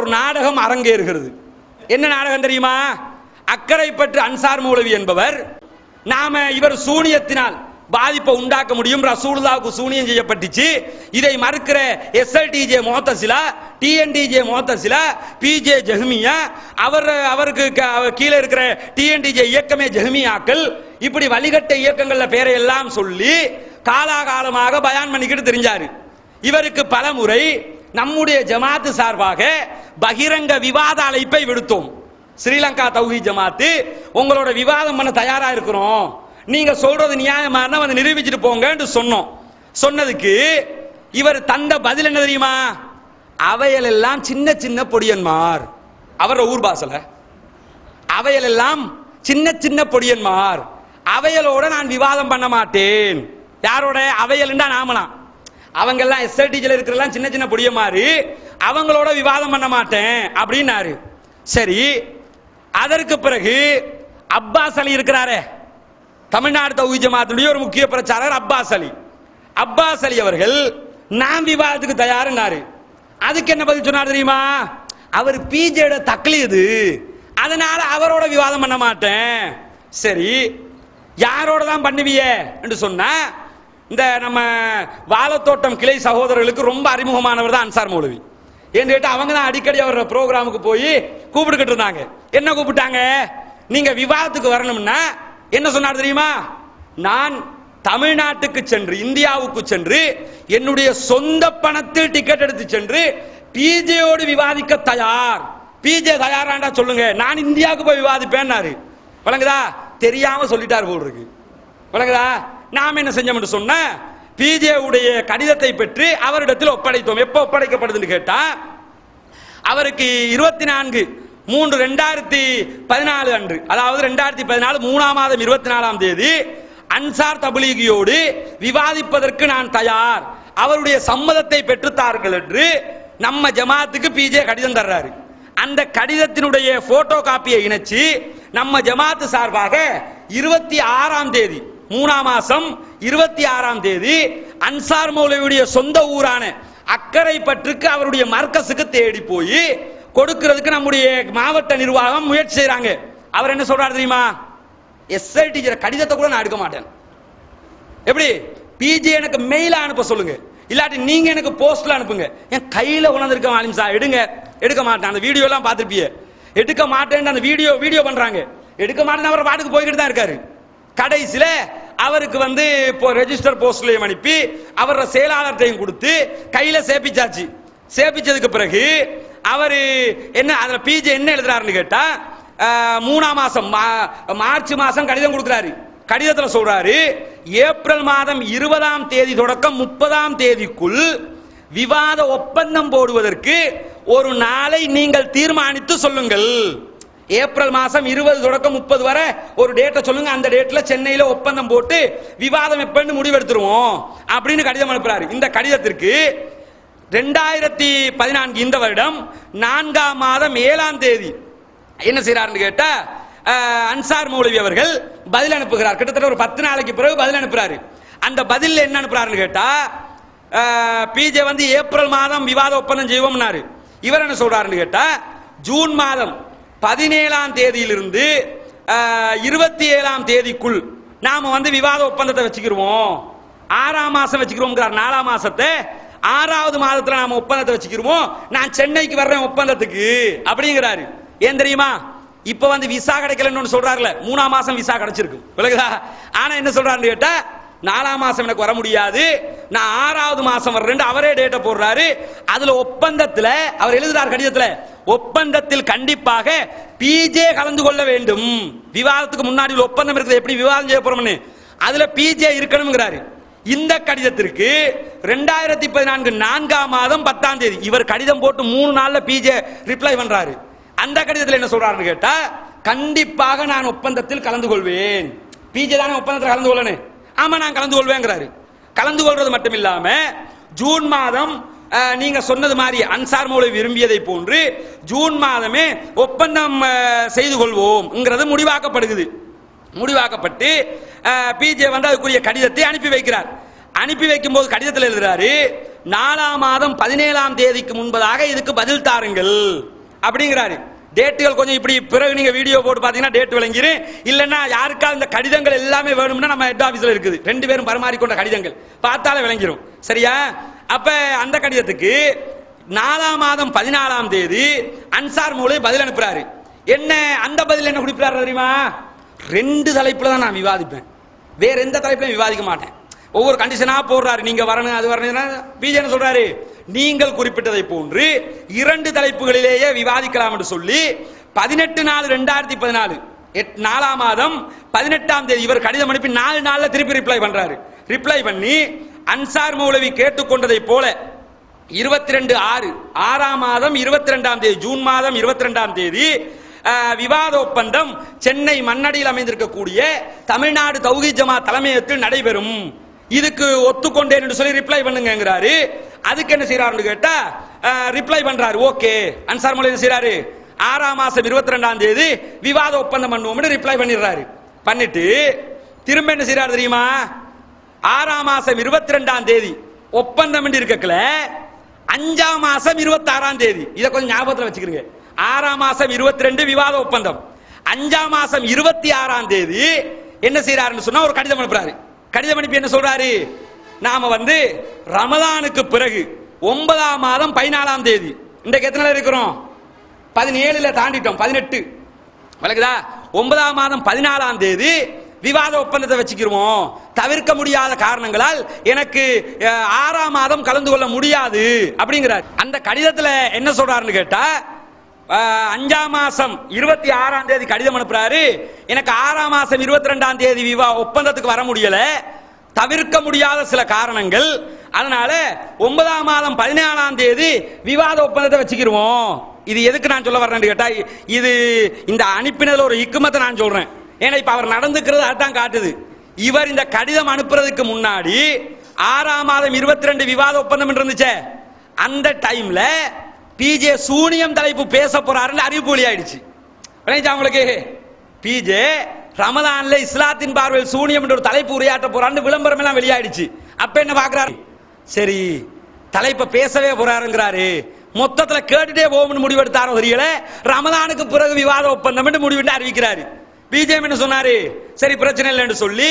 ஒரு நாடகம் அரங்கேறுகிறது. என்ன நாடகம் தெரியுமா? அக்கறை பற்று அன்சார் மௌலவி என்பவர் நாம இவர் சூனியத்தினால் பாதிப்பை உண்டாக்க முடியும். ரசூலுல்லாவுக்கு சூனியம் செய்யப்பட்டுச்சு. இதை மறுக்கிற எஸ்எல்டிஜே மோத்தசிலா டிஎன்டிஜே மோத்தசிலா பிஜே ஜெஹ்மியா அவர் அவருக்கு கீழே இருக்கிற டிஎன்டிஜே இயக்கமே ஜெஹ்மியாக்கள். இப்படி வழிகட்ட இயக்கங்கள்ல பேரை எல்லாம் சொல்லி காலாகாலமாக பயான் பண்ணிக்கிட்டு தெரிஞ்சாரு. இவருக்கு பலமுறை நம்முடைய ஜமாத்து சார்பாக பகிரங்க விவாத அழைப்பை விடுத்தோம். ஸ்ரீலங்கா தௌஹி ஜமாத்து உங்களோட விவாதம் பண்ண தயாரா இருக்கிறோம். நீங்க சொல்றது நியாயமான வந்து நிரூபிச்சுட்டு போங்கன்னு சொன்னோம். சொன்னதுக்கு இவர் தந்த பதில் என்ன தெரியுமா? அவையல் எல்லாம் சின்ன சின்ன பொடியன்மார். அவரோட ஊர் பாசல. அவையல் எல்லாம் சின்ன சின்ன பொடியன்மார். அவையலோட நான் விவாதம் பண்ண மாட்டேன். யாரோட? அவையல்ண்டா நாமலாம். அவங்க எல்லாம் எஸ்ஐடிஜில இருக்கிறெல்லாம் சின்ன சின்ன மாதிரி அவங்களோட விவாதம் பண்ண மாட்டேன் அப்படின்னாரு. சரி அதற்கு பிறகு அப்பாஸ் அலி இருக்கிறாரே. தமிழ்நாடு தௌஹி ஜமாத்துடைய ஒரு முக்கிய பிரச்சாரகர் அப்பாஸ் அலி. அப்பாஸ் அலி அவர்கள் நான் விவாதத்துக்கு தயாருன்னாரு. அதுக்கு என்ன பதில் சொன்னார் தெரியுமா? அவர் பிஜேட தக்லீது. அதனால அவரோட விவாதம் பண்ண மாட்டேன். சரி யாரோட தான் பண்ணுவிய? என்று சொன்னா இந்த நம்ம வாழத்தோட்டம் கிளை சகோதரர்களுக்கு ரொம்ப அறிமுகமானவர் தான் அன்சார் மௌலவி. ஏன்னு கேட்டு அவங்க தான் அடிக்கடி அவர் ப்ரோக்ராமுக்கு போய் கூப்பிட்டுக்கிட்டு இருந்தாங்க. என்ன கூப்பிட்டாங்க? நீங்க விவாதத்துக்கு வரணும்னா என்ன சொன்னார் தெரியுமா? நான் தமிழ்நாட்டுக்கு சென்று இந்தியாவுக்கு சென்று என்னுடைய சொந்த பணத்தில் டிக்கெட் எடுத்து சென்று பிஜேயோடு விவாதிக்க தயார். பிஜே தயாராண்டா சொல்லுங்க. நான் இந்தியாவுக்கு போய் விவாதிப்பேன்னாரு. வழங்குதா தெரியாம சொல்லிட்டார் போல் இருக்கு. வழங்குதா நாம் என்ன செஞ்சோம்னு சொன்ன பிஜேவுடைய கடிதத்தை பெற்று அவரிடத்தில் ஒப்படைத்தோம். எப்போ ஒப்படைக்கப்படுதுன்னு கேட்டா அவருக்கு இருபத்தி நான்கு மூன்று ரெண்டாயிரத்தி பதினாலு அன்று அதாவது ரெண்டாயிரத்தி பதினாலு மூணாம் மாதம் இருபத்தி நாலாம் தேதி அன்சார் தபுலீகியோடு விவாதிப்பதற்கு நான் தயார். அவருடைய சம்மதத்தை பெற்றுத்தார்கள் என்று நம்ம ஜமாத்துக்கு பிஜே கடிதம் தர்றாரு. அந்த கடிதத்தினுடைய போட்டோ காப்பியை இணைச்சு நம்ம ஜமாத்து சார்பாக இருபத்தி ஆறாம் தேதி மூணாம் மாசம் இருபத்தி ஆறாம் தேதி அன்சார் மௌலவியுடைய சொந்த ஊரான அக்கறை பற்றுக்கு அவருடைய மர்க்கஸுக்கு தேடி போய் கொடுக்கிறதுக்கு நம்முடைய மாவட்ட நிர்வாகம் முயற்சி செய்யறாங்க அவர் என்ன சொல்றாரு தெரியுமா? எஸ்ஐ டீச்சர் கடிதத்தை கூட நான் எடுக்க மாட்டேன். எப்படி? பிஜி எனக்கு மெயில அனுப்ப சொல்லுங்க. இல்லாட்டி நீங்க எனக்கு போஸ்ட்ல அனுப்புங்க. என் கையில உணர்ந்திருக்க மாலிம் சார் எடுங்க. எடுக்க மாட்டேன். அந்த வீடியோ எல்லாம் பார்த்துருப்பிய. எடுக்க மாட்டேன்னு அந்த வீடியோ வீடியோ பண்றாங்க. எடுக்க மாட்டேன்னு அவர் பாட்டுக்கு போய்கிட்டு தான் இருக்காரு. கடைசியில அவருக்கு வந்து இப்போ ரெஜிஸ்டர் போஸ்ட்லயும் அனுப்பி அவரோட செயலாளர்கிட்டையும் கொடுத்து கையில சேப்பிச்சாச்சு. சேப்பிச்சதுக்கு பிறகு அவரு என்ன அதுல பிஜே என்ன எழுதுறாருன்னு கேட்டா மூணாம் மாசம் மா- மார்ச் மாசம் கடிதம் கொடுக்குறாரு. கடிதத்துல சொல்றாரு ஏப்ரல் மாதம் இருபதாம் தேதி தொடக்கம் முப்பதாம் தேதிக்குள் விவாத ஒப்பந்தம் போடுவதற்கு ஒரு நாளை நீங்கள் தீர்மானித்து சொல்லுங்கள். ஏப்ரல் மாசம் இருபது தொடக்கம் முப்பது வரை ஒரு டேட்டை சொல்லுங்க. அந்த டேட்ல சென்னையில ஒப்பந்தம் போட்டு விவாதம் எப்பன்னு முடிவெடுத்துருவோம் அப்படின்னு கடிதம் அனுப்புறாரு. இந்த கடிதத்திற்கு ரெண்டாயிரத்தி பதினான்கு இந்த வருடம் நான்காம் மாதம் ஏழாம் தேதி என்ன செய்யறாருன்னு கேட்டா அன்சார் மௌலவி அவர்கள் பதில் அனுப்புகிறார். கிட்டத்தட்ட ஒரு பத்து நாளைக்கு பிறகு பதில் அனுப்புறாரு. அந்த பதில் என்ன அனுப்புறாருன்னு கேட்டா பிஜே வந்து ஏப்ரல் மாதம் விவாத ஒப்பந்தம் செய்வோம்னாரு. இவர் என்ன சொல்றாருன்னு கேட்டா ஜூன் மாதம் பதினேழாம் தேதியிலிருந்து இருபத்தி ஏழாம் தேதிக்குள் நாம வந்து விவாத ஒப்பந்தத்தை வச்சுக்கிருவோம். ஆறாம் மாசம் வச்சுக்கிறோம் நாலாம் மாசத்தை. ஆறாவது மாதத்துல நாம ஒப்பந்தத்தை வச்சுக்கிருவோம். நான் சென்னைக்கு வர்றேன் ஒப்பந்தத்துக்கு. அப்படிங்கிறாரு. ஏன் தெரியுமா? இப்ப வந்து விசா கிடைக்கலன்னு சொல்றாருல. மூணாம் மாசம் விசா கிடைச்சிருக்கு விலகுதா ஆனா என்ன சொல்றாருன்னு கேட்டா நாலாம் மாசம் எனக்கு வர முடியாது. நான் ஆறாவது மாசம் வர்றேன் அவரே டேட்டை போடுறாரு. அதுல ஒப்பந்தத்துல அவர் எழுதுறார் கடிதத்துல ஒப்பந்தத்தில் கண்டிப்பாக பிஜே கலந்து கொள்ள வேண்டும். விவாதத்துக்கு முன்னாடி ஒப்பந்தம் இருக்குது எப்படி விவாதம் செய்ய போறோம்னு? அதுல பிஜே இருக்கணுங்கிறாரு இந்த கடிதத்திற்கு ரெண்டாயிரத்தி பதினான்கு நான்காம் மாதம் பத்தாம் தேதி இவர் கடிதம் போட்டு மூணு நாள்ல பிஜே ரிப்ளை பண்றாரு. அந்த கடிதத்தில் என்ன சொல்றாருன்னு கேட்டா கண்டிப்பாக நான் ஒப்பந்தத்தில் கலந்து கொள்வேன். பிஜே தானே ஒப்பந்தத்தில் கலந்து கொள்ளணும். ஆமா நான் கலந்து கொள்வேங்கிறாரு. கலந்து கொள்றது மட்டும் இல்லாம ஜூன் மாதம் நீங்க சொன்னது மாதிரி அன்சார் மூலம் விரும்பியதை போன்று ஜூன் மாதமே ஒப்பந்தம் செய்து கொள்வோம்ங்கிறது முடிவாக்கப்படுகிறது. முடிவாக்கப்பட்டு பிஜே வந்து அதுக்குரிய கடிதத்தை அனுப்பி வைக்கிறார். அனுப்பி வைக்கும் போது கடிதத்தில் எழுதுறாரு நாலாம் மாதம் பதினேழாம் தேதிக்கு முன்பதாக இதுக்கு பதில் தாருங்கள் அப்படிங்கிறாரு. டேட்டுகள் கொஞ்சம் இப்படி பிறகு நீங்க வீடியோ போட்டு பாத்தீங்கன்னா டேட் விளங்கிரு இல்லைன்னா யாருக்காவது இந்த கடிதங்கள் எல்லாமே வேணும்னா நம்ம ஹெட் ஆஃபீஸில் இருக்குது. ரெண்டு பேரும் பரிமாறிக்கொண்ட கடிதங்கள். பார்த்தாலே விளங்கிரும். சரியா? அப்ப அந்த கடிதத்துக்கு நாலாம் மாதம் பதினாலாம் தேதி அன்சார் மூலம் பதில் அனுப்புறாரு. என்ன அந்த பதில் என்ன குடிப்பிறாரு தெரியுமா? ரெண்டு தலைப்புல தான் நான் விவாதிப்பேன். வேற எந்த தலைப்புலையும் விவாதிக்க மாட்டேன். ஒவ்வொரு கண்டிஷனா போடுறாரு. நீங்க வரணும் அது வரணும் பிஜே என்ன சொல்றாரு? நீங்கள் குறிப்பிட்டதை போன்று இரண்டு தலைப்புகளிலேயே விவாதிக்கலாம் என்று சொல்லி பதினெட்டு நாலு ரெண்டாயிரத்தி பதினாலு எட்- நாலாம் மாதம் பதினெட்டாம் தேதி இவர் கடிதம் அனுப்பி நாலு நாள்ல திருப்பி ரிப்ளை பண்றாரு. ரிப்ளை பண்ணி அன்சார் மௌலவி கேட்டுக்கொண்டதை போல இருபத்தி ரெண்டு ஆறு ஆறாம் மாதம் இருபத்தி ரெண்டாம் தேதி ஜூன் மாதம் இருபத்தி ரெண்டாம் தேதி விவாத ஒப்பந்தம் சென்னை மண்ணடியில் அமைந்திருக்கக்கூடிய தமிழ்நாடு தௌஹி ஜமா தலைமையகத்தில் நடைபெறும். இதுக்கு ஒத்துக்கொண்டேன் என்று சொல்லி ரிப்ளை பண்ணுங்கிறாரு அதுக்கு என்ன செய்யறாருன்னு கேட்டா ரிப்ளை பண்றாரு. ஓகே. அன்சார் மொழி என்ன செய்யறாரு ஆறாம் மாசம் இருபத்தி ரெண்டாம் தேதி விவாத ஒப்பந்தம் பண்ணுவோம்னு ரிப்ளை பண்ணிடுறாரு. பண்ணிட்டு திரும்ப என்ன செய்யறாரு தெரியுமா? ஆறாம் மாசம் இருபத்தி ரெண்டாம் தேதி ஒப்பந்தம் இருக்கல அஞ்சாம் மாசம் இருபத்தி ஆறாம் தேதி. இதை கொஞ்சம் ஞாபகத்தில் வச்சுக்கிறீங்க ஆறாம் மாசம் இருபத்தி ரெண்டு விவாத ஒப்பந்தம். அஞ்சாம் மாசம் இருபத்தி ஆறாம் தேதி என்ன செய்யறாருன்னு சொன்னா ஒரு கடிதம் அனுப்புறாரு. கடிதம் அனுப்பி என்ன சொல்றாரு? நாம வந்து ரமதானுக்கு பிறகு ஒன்பதாம் மாதம் பதினாலாம் தேதி. இன்றைக்கு எத்தனை இருக்கிறோம்? பதினேழுல தாண்டிட்டோம் பதினெட்டு. வழக்குதா ஒன்பதாம் மாதம் பதினாலாம் தேதி விவாத ஒப்பந்தத்தை வச்சுக்கிறோம் தவிர்க்க முடியாத காரணங்களால் எனக்கு ஆறாம் மாதம் கலந்து கொள்ள முடியாது அப்படிங்கிறார். அந்த கடிதத்துல என்ன சொல்றாருன்னு கேட்டா அஞ்சாம் மாசம் இருபத்தி ஆறாம் தேதி கடிதம் அனுப்புறாரு. எனக்கு ஆறாம் மாசம் இருபத்தி ரெண்டாம் தேதி விவா ஒப்பந்தத்துக்கு வர முடியல. தவிர்க்க முடியாத சில காரணங்கள். அதனால ஒன்பதாம் மாதம் பதினேழாம் தேதி விவாத ஒப்பந்தத்தை வச்சுக்கிருவோம். இது எதுக்கு நான் சொல்ல வர்றேன்னு கேட்டா இது இந்த அனுப்பினதுல ஒரு இக்குமத்தை நான் சொல்றேன். ஏன்னா இப்ப அவர் நடந்துக்கிறது அதுதான் காட்டுது. இவர் இந்த கடிதம் அனுப்புறதுக்கு முன்னாடி ஆறாம் மாதம் இருபத்தி ரெண்டு விவாத ஒப்பந்தம் இருந்துச்சே. அந்த டைம்ல பிஜே சூனியம் தலைப்பு பேச போறாருன்னு அறிவிப்பு வெளியாயிடுச்சு விளங்கிச்சா உங்களுக்கு? பிஜே ரமலான்ல இஸ்லாத்தின் பார்வையில் சூனியம் என்ற ஒரு தலைப்பு உரையாற்ற போறான்னு விளம்பரம் எல்லாம் வெளியாயிடுச்சு. அப்ப என்ன பாக்குறாரு சரி தலைப்பை பேசவே போறாருங்கிறாரு. மொத்தத்துல கேட்டுட்டே போகும்னு முடிவெடுத்தாரோ தெரியல. ரமலானுக்கு பிறகு விவாத ஒப்பந்தம் என்று முடிவிட்டு அறிவிக்கிறாரு. பிஜேபி என்ன சொன்னாரு? சரி பிரச்சனை இல்லைன்னு சொல்லி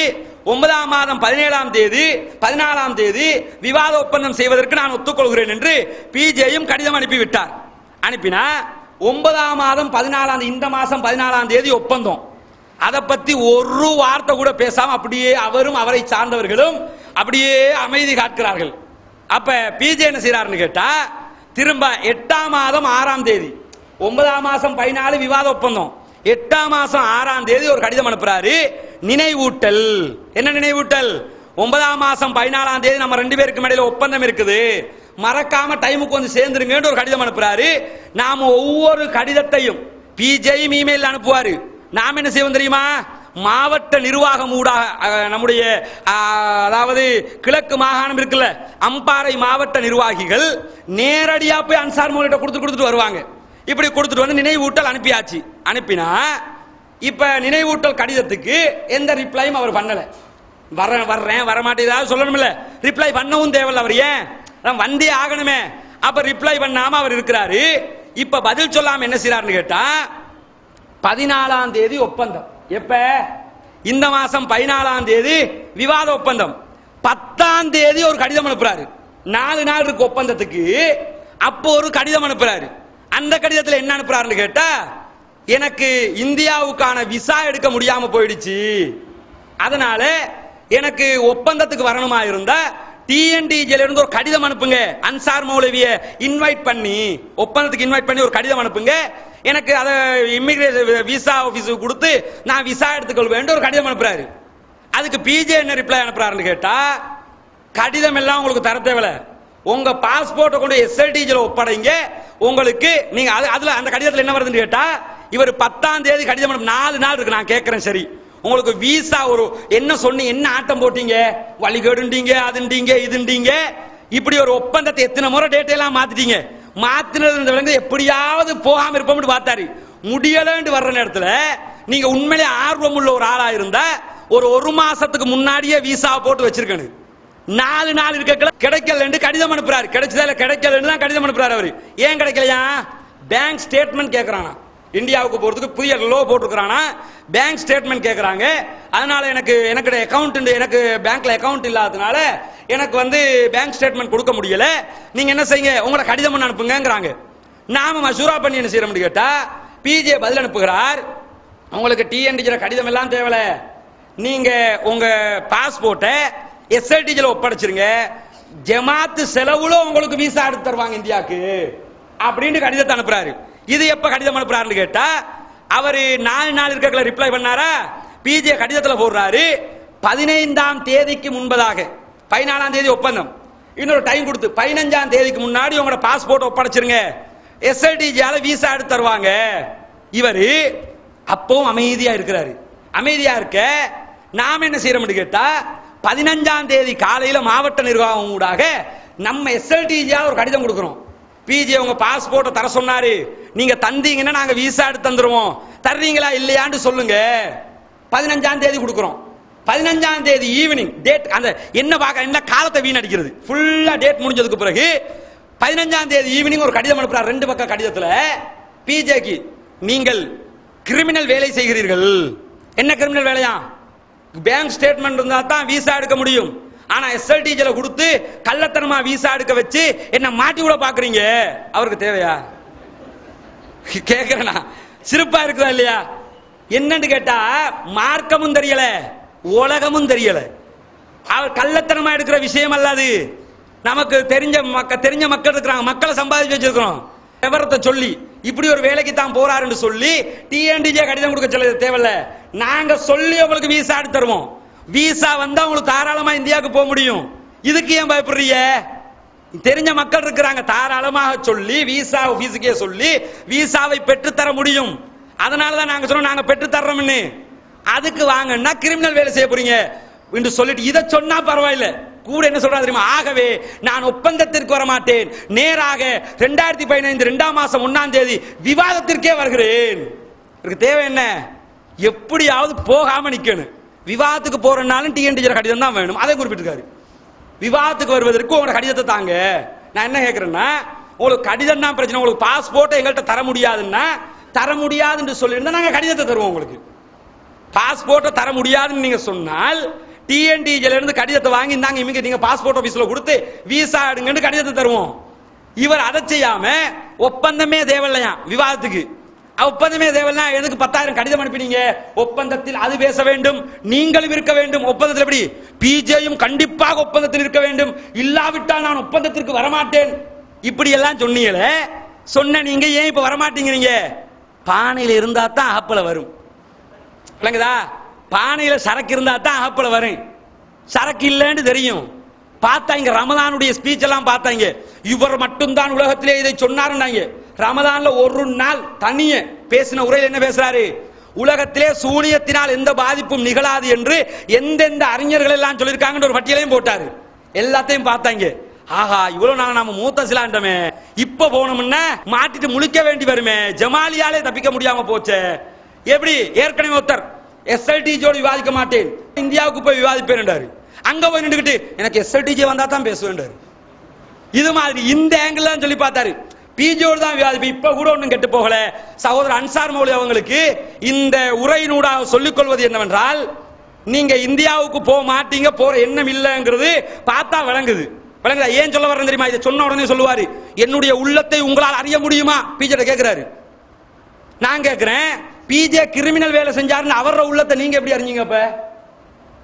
ஒன்பதாம் மாதம் பதினேழாம் தேதி பதினாலாம் தேதி விவாத ஒப்பந்தம் செய்வதற்கு நான் ஒத்துக்கொள்கிறேன் என்று பிஜேயும் கடிதம் அனுப்பி விட்டார் அனுப்பினா ஒன்பதாம் மாதம் பதினாலாம் தேதி, இந்த மாசம் பதினாலாம் தேதி ஒப்பந்தம். அதை பத்தி ஒரு வார்த்தை கூட பேசாம அப்படியே அவரும் அவரை சார்ந்தவர்களும் அப்படியே அமைதி காக்கிறார்கள். அப்ப பிஜே என்ன செய்யறாருன்னு கேட்டா திரும்ப எட்டாம் மாதம் ஆறாம் தேதி ஒன்பதாம் மாசம் பதினாலு விவாத ஒப்பந்தம். எட்டாம் மாசம் ஆறாம் தேதி ஒரு கடிதம் அனுப்புறாரு. நினைவூட்டல். என்ன நினைவூட்டல்? ஒன்பதாம் மாசம் பதினாலாம் தேதி நம்ம ரெண்டு பேருக்கு இடையில ஒப்பந்தம் இருக்குது. மறக்காம டைமுக்கு வந்து சேர்ந்துருங்கன்னு ஒரு கடிதம் அனுப்புறாரு. நாம ஒவ்வொரு கடிதத்தையும் பிஜேயும் இமெயில் அனுப்புவாரு. நாம் என்ன செய்வோம் தெரியுமா? மாவட்ட நிர்வாகம் ஊடாக நம்முடைய அதாவது கிழக்கு மாகாணம் இருக்குல்ல அம்பாறை மாவட்ட நிர்வாகிகள் நேரடியா போய் அன்சார் மோலிட்ட கொடுத்து கொடுத்துட்டு வருவாங்க. இப்படி கொடுத்துட்டு வந்து நினைவூட்டல் அனுப்பியாச்சு. அனுப்பினா இப்ப நினைவூட்டல் கடிதத்துக்கு எந்த ரிப்ளையும் அவர் பண்ணல. வர்றேன் வர்றேன் வரமாட்டேன் ஏதாவது சொல்லணும்ல. ரிப்ளை பண்ணவும் தேவையில்ல அவர் ஏன்? நான் வந்தே ஆகணுமே. அப்ப ரிப்ளை பண்ணாம அவர் இருக்கிறாரு. இப்ப பதில் சொல்லாம என்ன செய்யறாருன்னு கேட்டா பதினாலாம் தேதி ஒப்பந்தம். எப்ப? இந்த மாசம் பதினாலாம் தேதி விவாத ஒப்பந்தம். பத்தாம் தேதி ஒரு கடிதம் அனுப்புறாரு. நாலு நாள் இருக்கு ஒப்பந்தத்துக்கு. அப்போ ஒரு கடிதம் அனுப்புறாரு. அந்த கடிதத்தில் என்ன அனுப்புறாருன்னு கேட்டா எனக்கு இந்தியாவுக்கான விசா எடுக்க முடியாம போயிடுச்சு. அதனால எனக்கு ஒப்பந்தத்துக்கு வரணுமா இருந்தா டிஎன்டிஜில இருந்து ஒரு கடிதம் அனுப்புங்க. அன்சார் மௌலவிய இன்வைட் பண்ணி ஒப்பந்தத்துக்கு இன்வைட் பண்ணி ஒரு கடிதம் அனுப்புங்க. எனக்கு அதை இமிகிரேஷன் விசா ஆபீஸுக்கு கொடுத்து நான் விசா எடுத்துக்கொள்வேன் ஒரு கடிதம் அனுப்புறாரு. அதுக்கு பிஜே என்ன ரிப்ளை அனுப்புறாருன்னு கேட்டா கடிதம் எல்லாம் உங்களுக்கு தர தேவையில்ல. உங்க பாஸ்போர்ட்டை கொண்டு எஸ்எல்டிஜில ஒப்படைங்க. உங்களுக்கு நீங்க அது அதுல அந்த கடிதத்தில் என்ன வருதுன்னு கேட்டா இவர் பத்தாம் தேதி கடிதம் நாலு நாள் இருக்கு நான் கேட்கறேன் சரி. உங்களுக்கு விசா ஒரு என்ன சொன்னி என்ன ஆட்டம் போட்டீங்க? வழிகேடுண்டீங்க அதுண்டீங்க இதுண்டீங்க. இப்படி ஒரு ஒப்பந்தத்தை எத்தனை முறை டேட் எல்லாம் மாத்திட்டீங்க? மாத்தினது இந்த விலங்கு எப்படியாவது போகாம இருப்போம்னு பார்த்தாரு. முடியலன்னு வர்ற நேரத்துல நீங்க உண்மையிலே ஆர்வம் உள்ள ஒரு ஆளா இருந்தா ஒரு ஒரு மாசத்துக்கு முன்னாடியே விசா போட்டு வச்சிருக்கணும். நாலு நாள் இருக்க கிடைக்கலன்னு கடிதம் அனுப்புறாரு. கிடைச்சதா இல்ல கிடைக்கலன்னு தான் கடிதம் அனுப்புறாரு அவரு. ஏன் கிடைக்கலையா? பேங்க் ஸ்டேட்மெண்ட் கேட்கறானா இந்தியாவுக்கு போறதுக்கு புதிய லோ போட்டிருக்கிறானா. பேங்க் ஸ்டேட்மெண்ட் கேட்கறாங்க அதனால எனக்கு எனக்கு அக்கௌண்ட் எனக்கு பேங்க்ல அக்கௌண்ட் இல்லாததுனால எனக்கு வந்து பேங்க் ஸ்டேட்மெண்ட் கொடுக்க முடியல. நீங்க என்ன செய்யுங்க? உங்களோட கடிதம் அனுப்புங்கிறாங்க நாம மசூரா பண்ணி என்ன செய்யறோம்னு கேட்டா பிஜே பதில் அனுப்புகிறார். உங்களுக்கு டிஎன்டிஜில கடிதம் எல்லாம் தேவையில்ல நீங்க உங்க பாஸ்போர்ட்டை எஸ்எல்டிஜில ஒப்படைச்சிருங்க. ஜமாத்து செலவுல உங்களுக்கு விசா எடுத்து தருவாங்க இந்தியாவுக்கு. அப்படின்னு கடிதத்தை அனுப்புறாரு. இது எப்ப கடிதம் அனுப்புறாருன்னு கேட்டா அவரு நாலு நாள் இருக்கல ரிப்ளை பண்ணாரா? பிஜே கடிதத்துல போடுறாரு. பதினைந்தாம் தேதிக்கு முன்பதாக. பதினாலாம் தேதி ஒப்பந்தம். இன்னொரு டைம் கொடுத்து பதினஞ்சாம் தேதிக்கு முன்னாடி உங்களோட பாஸ்போர்ட் ஒப்படைச்சிருங்க. எஸ்எல்டிஜியால விசா எடுத்து தருவாங்க. இவரு அப்பவும் அமைதியா இருக்கிறாரு. அமைதியா இருக்க நாம என்ன செய்யறோம்னு கேட்டா பதினஞ்சாம் தேதி காலையில மாவட்ட நிர்வாகம் ஊடாக நம்ம எஸ்எல்டிஜியா ஒரு கடிதம் கொடுக்கிறோம். பிஜே உங்க பாஸ்போர்ட்டை தர சொன்னாரு. நீங்க தந்தீங்கன்னா நாங்க விசா எடுத்து தந்துருவோம். தர்றீங்களா இல்லையான்னு சொல்லுங்க. பதினஞ்சாம் தேதி கொடுக்குறோம். பதினஞ்சாம் தேதி ஈவினிங் டேட் அந்த என்ன பார்க்க என்ன காலத்தை வீணடிக்கிறது? ஃபுல்லா டேட் முடிஞ்சதுக்கு பிறகு பதினஞ்சாம் தேதி ஈவினிங் ஒரு கடிதம் அனுப்புறாரு ரெண்டு பக்கம் கடிதத்துல. பிஜேக்கு நீங்கள் கிரிமினல் வேலை செய்கிறீர்கள். என்ன கிரிமினல் வேலையா? பேங்க் ஸ்டேட்மெண்ட் இருந்தா தான் விசா எடுக்க முடியும். ஆனா எஸ்எல்டிஜில கொடுத்து கள்ளத்தனமா விசா எடுக்க வச்சு என்ன மாட்டி விட பாக்குறீங்க. அவருக்கு தேவையா? கேக்குறேனா சிறப்பா இருக்குதா இல்லையா? என்னன்னு கேட்டா மார்க்கமும் தெரியல உலகமும் தெரியல. அவர் கள்ளத்தனமா எடுக்கிற விஷயம் அல்லாது நமக்கு தெரிஞ்ச மக்க தெரிஞ்ச மக்கள் இருக்கிறாங்க. மக்களை சம்பாதிச்சு வச்சிருக்கிறோம். விவரத்தை சொல்லி இப்படி ஒரு வேலைக்கு தான் போறாருன்னு சொல்லி டிஎன்டிஜே கடிதம் கொடுக்க சொல்ல தேவையில்ல. நாங்க சொல்லி உங்களுக்கு விசா எடுத்து தருவோம். விசா வந்தா உங்களுக்கு தாராளமா இந்தியாவுக்கு போக முடியும். இதுக்கு ஏன் பயப்படுறீங்க? தெரிஞ்ச மக்கள் இருக்கிறாங்க. தாராளமாக சொல்லி விசா ஆபீஸுக்கே சொல்லி விசாவை பெற்றுத்தர முடியும். அதனால தான் நாங்க சொன்னோம் நாங்க பெற்று தர்றோம்னு அதுக்கு வாங்கன்னா கிரிமினல் வேலை செய்ய போறீங்க. என்று சொல்லிட்டு இதை சொன்னா பரவாயில்ல. கூட என்ன சொல்றா தெரியுமா? ஆகவே நான் ஒப்பந்தத்திற்கு வர மாட்டேன் நேராக ரெண்டாயிரத்தி பதினைந்து ரெண்டாம் மாசம் ஒன்னாம் தேதி விவாதத்திற்கே வருகிறேன். இதுக்கு தேவை என்ன? எப்படியாவது போகாம நிக்கணும். விவாதத்துக்கு போறனாலும் டிஎன்டிஜர் கடிதம் தான் வேணும். அதை குறிப்பிட்டிருக்காரு. விவாதத்துக்கு வருவதற்கு உங்களோட கடிதத்தை தாங்க. நான் என்ன கேட்கிறேன்னா உங்களுக்கு கடிதம் தான் பிரச்சனை. உங்களுக்கு பாஸ்போர்ட்டை எங்கள்கிட்ட தர முடியாதுன்னா தர முடியாதுன்னு சொல்லியிருந்தா நாங்க கடிதத்தை தருவோம் உங்களுக்கு. பாஸ்போர்ட்டை தர முடியாதுன்னு நீங்க சொன்னால் டிஎன்டிஜில இருந்து கடிதத்தை வாங்கி இருந்தாங்க இவங்க நீங்க பாஸ்போர்ட் ஆபீஸ்ல கொடுத்து விசா எடுங்கன்னு கடிதத்தை தருவோம். இவர் அதை செய்யாம ஒப்பந்தமே தேவையில்லையா? விவாதத்துக்கு. ஒப்பந்தமே தேவையில்லை எதுக்கு பத்தாயிரம் கடிதம் அனுப்பினீங்க? ஒப்பந்தத்தில் அது பேச வேண்டும். நீங்களும் இருக்க வேண்டும். ஒப்பந்தத்தில் எப்படி? பிஜேயும் கண்டிப்பாக ஒப்பந்தத்தில் இருக்க வேண்டும். இல்லாவிட்டால் நான் ஒப்பந்தத்திற்கு வரமாட்டேன். இப்படி எல்லாம் சொன்னீங்களே சொன்ன நீங்க ஏன் இப்ப வரமாட்டேங்கிறீங்க? பானையில் இருந்தா தான் ஆப்பல வரும். விளங்குதா? பானையில் சரக்கு இருந்தா தான் ஆப்பிள் வரும் சரக்கு இல்லைன்னு தெரியும். பார்த்தா இங்க ரமதானுடைய ஸ்பீச் எல்லாம் பார்த்தாங்க. இவர் மட்டும்தான் உலகத்திலே இதை சொன்னாருன்னாங்க. ரமதான்ல ஒரு நாள் தனிய பேசின உரையில் என்ன பேசுறாரு? உலகத்திலே சூனியத்தினால் எந்த பாதிப்பும் நிகழாது என்று எந்தெந்த அறிஞர்கள் எல்லாம் சொல்லியிருக்காங்கன்னு ஒரு பட்டியலையும் போட்டாரு. எல்லாத்தையும் பார்த்தாங்க. ஆஹா இவ்வளவு நாங்க நாம மூத்த சிலாண்டமே. இப்ப போனோம்னா மாட்டிட்டு முழிக்க வேண்டி வருமே. ஜமாலியாலே தப்பிக்க முடியாம போச்சே. எப்படி? ஏற்கனவே ஒருத்தர் எஸ்எல்டிஜியோடு விவாதிக்க மாட்டேன். இந்தியாவுக்கு போய் விவாதிப்பேன் அங்க போய் நின்றுக்கிட்டு எனக்கு எஸ்எல்டிஜி வந்தா தான் பேசுவேன் இது மாதிரி இந்த ஆங்கிள் தான் சொல்லி பார்த்தாரு. பிஜியோடு தான் விவாதிப்பு. இப்ப கூட ஒன்றும் கெட்டு போகல. சகோதரர் அன்சார் மௌலி அவங்களுக்கு இந்த உரையினூடாக சொல்லிக்கொள்வது என்னவென்றால் நீங்க இந்தியாவுக்கு போக மாட்டீங்க போற எண்ணம் இல்லைங்கிறது பார்த்தா விளங்குது. விளங்குதா? ஏன் சொல்ல வரேன் தெரியுமா? இதை சொன்ன உடனே சொல்லுவாரு. என்னுடைய உள்ளத்தை உங்களால் அறிய முடியுமா? பிஜியோட கேட்கிறாரு நான் கேட்கிறேன் பிஜே கிரிமினல் வேலை செஞ்சாருன்னு அவரோட உள்ளத்தை நீங்க எப்படி அறிஞ்சீங்க அப்ப?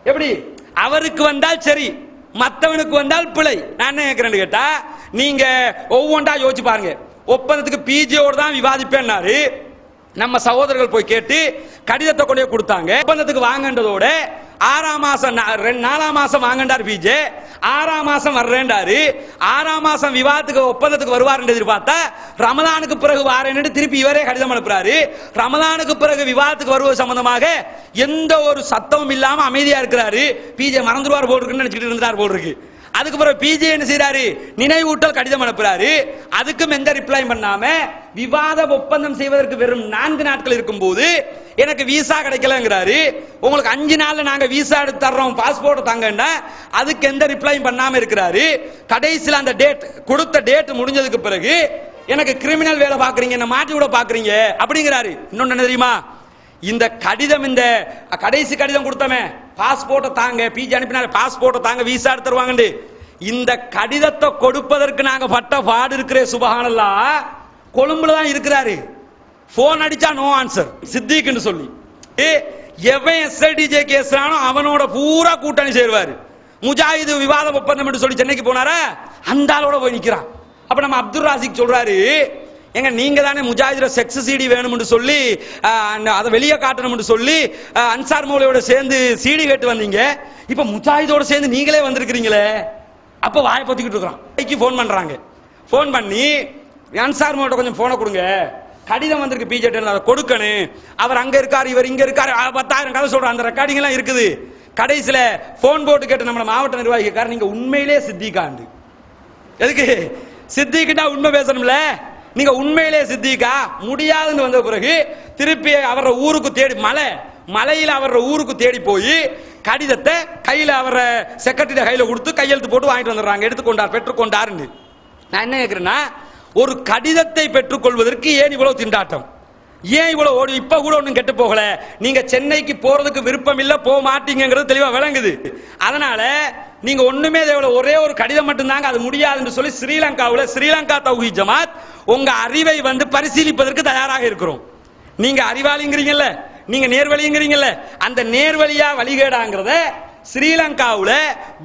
எப்படி? அவருக்கு வந்தால் சரி மத்தவனுக்கு வந்தால் பிழை. நான் என்ன கேட்கிறேன்னு கேட்டா நீங்க ஒவ்வொன்றா யோசிச்சு பாருங்க. ஒப்பந்தத்துக்கு பிஜியோடு தான் விவாதிப்பேன்னாரு. நம்ம சகோதரர்கள் போய் கேட்டு கடிதத்தை கொண்டே கொடுத்தாங்க. ஒப்பந்தத்துக்கு வாங்கன்றதோட ஆறாம் மாசம் ரெண்டு- நாலாம் மாசம் வாங்கண்டார் பிஜே ஆறாம் மாசம் வர்றேன்டாரு. ஆறாம் மாசம் விவாதத்துக்கு ஒப்பந்தத்துக்கு வருவார் எதிர்பார்த்தா ரமலானுக்கு பிறகு வாரேன்னு திருப்பி இவரே கடிதம் அனுப்புறாரு. ரமலானுக்கு பிறகு விவாதத்துக்கு வருவது சம்பந்தமாக எந்த ஒரு சத்தமும் இல்லாம அமைதியா இருக்கிறாரு. பிஜே மறந்துடுவார் போல் இருக்குன்னு நினைச்சிட்டு இருந்தார் போல் இருக்கு. அதுக்கு பிறகு பிஜே என்ன செய்யறாரு நினைவூட்டல் கடிதம் அனுப்புறாரு. அதுக்கும் எந்த ரிப்ளை பண்ணாம விவாத ஒப்பந்தம் செய்வதற்கு வெறும் நான்கு நாட்கள் இருக்கும்போது எனக்கு விசா கிடைக்கலங்கிறாரு. உங்களுக்கு அஞ்சு நாள்ல நாங்க விசா எடுத்து தர்றோம் பாஸ்போர்ட் தாங்கன்னா அதுக்கு எந்த ரிப்ளையும் பண்ணாம இருக்கிறாரு. கடைசியில் அந்த டேட் கொடுத்த டேட் முடிஞ்சதுக்கு பிறகு எனக்கு கிரிமினல் வேலை பாக்குறீங்க என்ன மாட்டி விட பாக்குறீங்க அப்படிங்கிறாரு. இன்னொன்னு என்ன தெரியுமா? இந்த கடிதம் இந்த கடைசி கடிதம் கொடுத்தமே பாஸ்போர்ட்டை தாங்க பிஜி அனுப்பினாரு. பாஸ்போர்ட்டை தாங்க விசா எடுத்துருவாங்கண்டு இந்த கடிதத்தை கொடுப்பதற்கு நாங்க பட்ட பாடு இருக்கிற சுபகானல்லா. கொழும்புல தான் இருக்கிறாரு. போன் அடிச்சா நோ ஆன்சர் சித்திக்குன்னு சொல்லி. ஏ, எவன் எஸ்ஐடிஜே கேஸ்றானோ அவனோட பூரா கூட்டணி சேருவாரு. முஜாஹிது விவாத ஒப்பந்தம் என்று சொல்லி சென்னைக்கு போனாரா? அந்த ஆளோட போய் நிக்கிறான். அப்ப நம்ம அப்துல் ராசிக் சொல்றாரு எங்க நீங்க தானே முஜாஹிதுல செக்ஸ் சிடி வேணும்னு சொல்லி அதை வெளியே காட்டணும்னு சொல்லி அன்சார் மௌலியோட சேர்ந்து சிடி கேட்டு வந்தீங்க. இப்ப முஜாஹிதோட சேர்ந்து நீங்களே வந்திருக்கிறீங்களே. அப்ப வாயை பொத்திக்கிட்டு இருக்கிறோம். ஃபோன் பண்றாங்க. ஃபோன் பண்ணி அன்சார் மௌலியோட கொஞ்சம் போனை கொடுங்க. கடிதம் வந்திருக்கு பிஜேடி அதை கொடுக்கணும். அவர் அங்க இருக்காரு இவர் இங்க இருக்காரு. பத்தாயிரம் கதை சொல்ற அந்த ரெக்கார்டிங் எல்லாம் இருக்குது. கடைசியில போன் போட்டு கேட்டு நம்ம மாவட்ட நிர்வாகிக்கார் நீங்க உண்மையிலே சித்திகாண்டு. எதுக்கு? சித்திக்கிட்டா உண்மை பேசணும்ல? நீங்க உண்மையிலே சித்திக்கா முடியாதுன்னு வந்த பிறகு திருப்பி அவர ஊருக்கு தேடி மலை மலையில அவர ஊருக்கு தேடி போய் கடிதத்தை கையில அவர செக்ரட்டரி கையில கொடுத்து கையெழுத்து போட்டு வாங்கிட்டு வந்துடுறாங்க. எடுத்துக்கொண்டார் பெற்றுக்கொண்டாருன்னு நான் என்ன கேட்கிறேன்னா ஒரு கடிதத்தை பெற்றுக்கொள்வதற்கு ஏன் இவ்வளவு திண்டாட்டம்? ஏன் இவ்வளவு ஓடி? இப்ப கூட ஒண்ணும் கெட்டு போகல. நீங்க சென்னைக்கு போறதுக்கு விருப்பம் இல்ல போக மாட்டீங்கிறது தெளிவா விளங்குது. அதனால நீங்க ஒண்ணுமே தேவையில்ல ஒரே ஒரு கடிதம் மட்டும்தாங்க அது முடியாதுன்னு சொல்லி ஸ்ரீலங்காவில் ஸ்ரீலங்கா தௌஹி ஜமாத் உங்க அறிவை வந்து பரிசீலிப்பதற்கு தயாராக இருக்கிறோம். நீங்க அறிவாளிங்கிறீங்கல்ல நீங்க நேர்வழிங்கிறீங்கல்ல அந்த நேர்வழியா வழிகேடாங்கிறத ஸ்ரீலங்காவில்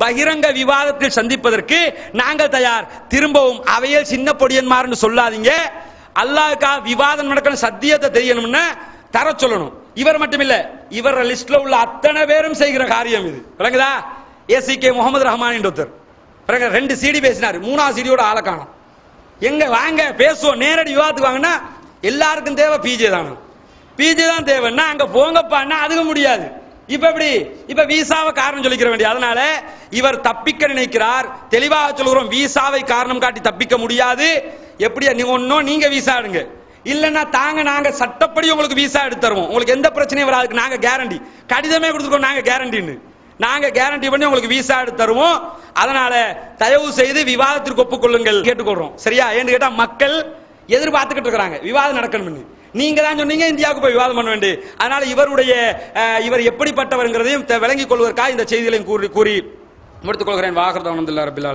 பகிரங்க விவாதத்தில் சந்திப்பதற்கு நாங்கள் தயார். திரும்பவும் அவையில் சின்ன பொடியன்மார்னு சொல்லாதீங்க. அல்லாஹ்க்கா விவாதம் நடக்கணும் சத்தியத்தை தெரியணும்னா தர சொல்லணும். இவர் மட்டும் இல்ல இவர் லிஸ்ட்ல உள்ள அத்தனை பேரும் செய்கிற காரியம் இது. விளங்குதா? ஏசி கே முகமது ரஹ்மான் ஒருத்தர் பிறகு ரெண்டு சீடி பேசினார். மூணாவது சீடியோட ஆளை காணும். எங்க வாங்க பேசுவோம். நேரடி விவாதத்துக்கு வாங்கன்னா எல்லாருக்கும் தேவை பிஜே தானே. பிஜே தான் தேவைன்னா அங்க போங்கப்பான்னா அதுக்கு முடியாது. இப்ப எப்படி? இப்ப விசாவை காரணம் சொல்லிக்கிற வேண்டிய அதனால இவர் தப்பிக்க நினைக்கிறார். தெளிவாக சொல்கிறோம் விசாவை காரணம் காட்டி தப்பிக்க முடியாது. எப்படியா நீங்க ஒன்னும் நீங்க விசா எடுங்க. இல்லைன்னா தாங்க நாங்க சட்டப்படி உங்களுக்கு விசா எடுத்து தருவோம். உங்களுக்கு எந்த பிரச்சனையும் வராதுக்கு நாங்க கேரண்டி கடிதமே கொடுத்துருக்கோம் நாங்க கேரண்டின்னு நாங்க கேரண்டி பண்ணி உங்களுக்கு விசா எடுத்து தருவோம். அதனால தயவு செய்து விவாதத்திற்கு ஒப்புக்கொள்ளுங்கள். கேட்டுக்கொள்றோம். சரியா? ஏன்னு கேட்டா மக்கள் எதிர்பார்த்துக்கிட்டு இருக்கிறாங்க. விவாதம் நடக்கணும்னு. நீங்க தான் சொன்னீங்க இந்தியாவுக்கு போய் விவாதம் பண்ண வேண்டும் அதனால இவருடைய இவர் எப்படிப்பட்டவர்ங்கிறதையும் விளங்கிக் கொள்வதற்காக இந்த செய்திகளையும் கூறி கூறி முடித்துக் கொள்கிறேன். வாகர்தான் ரபில் ஆலமீன்